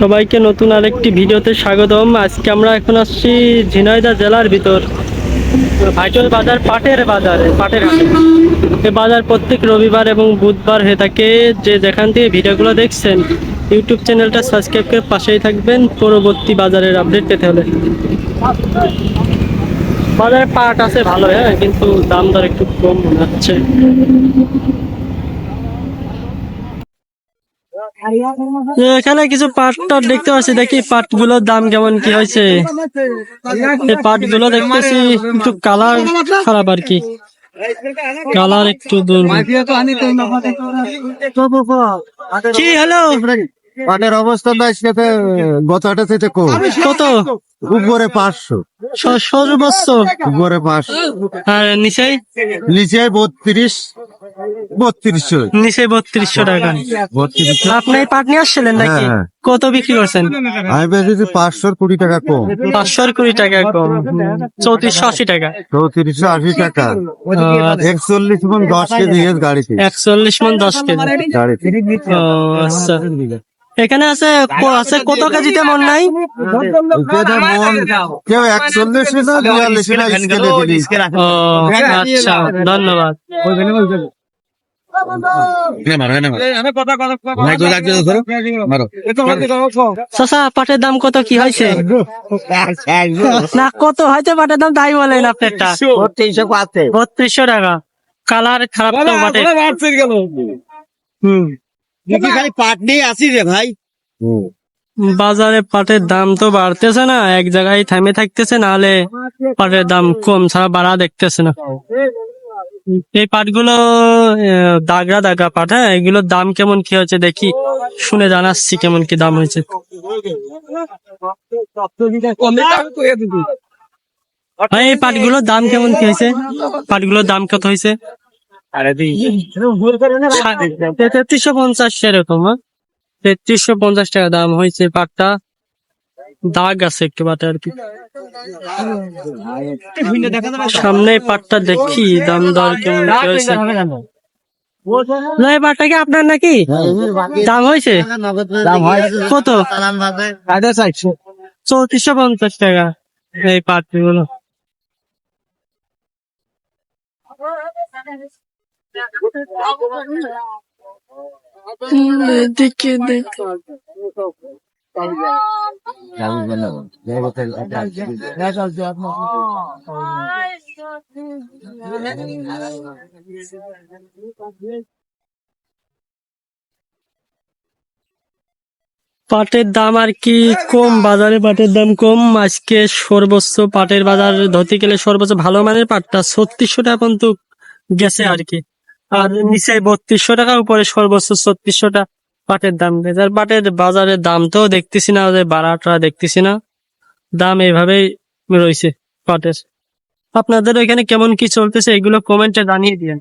সবাইকে নতুন আরেকটি ভিডিওতে স্বাগতম। আজকে আমরা এখন আসছি ঝিনাইদা জেলার ভিতর। ভাইচল বাজার, পাটের বাজার, পাটের এই বাজার প্রত্যেক রবিবার এবং বুধবার হয়ে থাকে। যে যেখান থেকে ভিডিওগুলো দেখছেন, ইউটিউব চ্যানেলটা সাবস্ক্রাইব করে পাশেই থাকবেন। পরবর্তী বাজারের আপডেট পেতে হলে। বাজারে পাট আছে ভালো হ্যাঁ কিন্তু দাম দর একটু কম মনে হচ্ছে। এখানে কিছু পাট টাট দেখতে পাচ্ছি দেখি পাটগুলোর দাম কেমন কি হয়েছে? পাটগুলো দেখতেছি একটু কালার খারাপ আর কি। কালার একটু দূর কি হ্যালো পাটের অবস্থা আজকে তো গত হাটে থেকে কম কত? উপরে পাঁচশো। সর্বোচ্চ উপরে পাঁচশো। আর নিচে? নিচে বত্রিশ। বত্রিশশো। নিচে বত্রিশশো টাকা। আপনি পাট নিয়ে আসছিলেন নাকি? হ্যাঁ, হ্যাঁ। কত বিক্রি করছেন? আমি বেশি পাঁচশোর কুড়ি টাকা কম। পাঁচশো কুড়ি টাকা কম। চৌত্রিশশো আশি টাকা। চৌত্রিশশো আশি টাকা। একচল্লিশ মন দশ কেজি গাড়িতে। একচল্লিশ মন দশ কেজি। গাড়িতে। আচ্ছা। এখানে আছে আছে কত কেজিতে মন নাই? কেউ একচল্লিশ আচ্ছা ধন্যবাদ। পাটের দাম কত কি হয়েছে না কত হয়েছে পাটের দাম তাই বলেন আপনারটা বত্রিশশো টাকা কালার খারাপ তো পাটের হুম খালি পাট নিয়ে আসি রে ভাই বাজারে পাটের দাম তো বাড়তেছে না এক জায়গায় থামে থাকতেছে নাহলে পাটের দাম কম ছাড়া বাড়া দেখতেছে না এই পাটগুলো আহ, দাগড়া দাগড়া পাট হ্যাঁ? এগুলোর দাম কেমন কি হয়েছে দেখি? শুনে জানাচ্ছি কেমন কি দাম হয়েছে। এই পাটগুলোর দাম কেমন কি হয়েছে? পাটগুলোর দাম কত হয়েছে? তেত্রিশশো পঞ্চাশ সেরকম হ্যাঁ? তেত্রিশশো পঞ্চাশ টাকা দাম হয়েছে পাটটা। দাগ আছে একটু পাটে আর কি। সামনে পাটটা দেখি দাম দর কেমন হয়েছে আপনার নাকি? দাম হয়েছে? কত? চৌত্রিশশো পঞ্চাশ টাকা এই পাটগুলো। দেখে দেখ। পাটের দাম আর কি কম? বাজারে পাটের দাম কম। আজকে সর্বোচ্চ পাটের বাজার ধরতে গেলে সর্বোচ্চ ভালো মানের পাটটা ছত্রিশশো টাকা পর্যন্ত গেছে আর কি। আর নিচে বত্রিশশো টাকা উপরে সর্বোচ্চ ছত্রিশশো টাকা। পাটের দাম আর পাটের বাজারের দাম তো দেখতেছি না, যে বাড়াটা দেখতেছি না। দাম এইভাবেই রয়েছে পাটের। আপনাদের ওইখানে কেমন কি চলতেছে, এগুলো কমেন্টে জানিয়ে দিয়েন।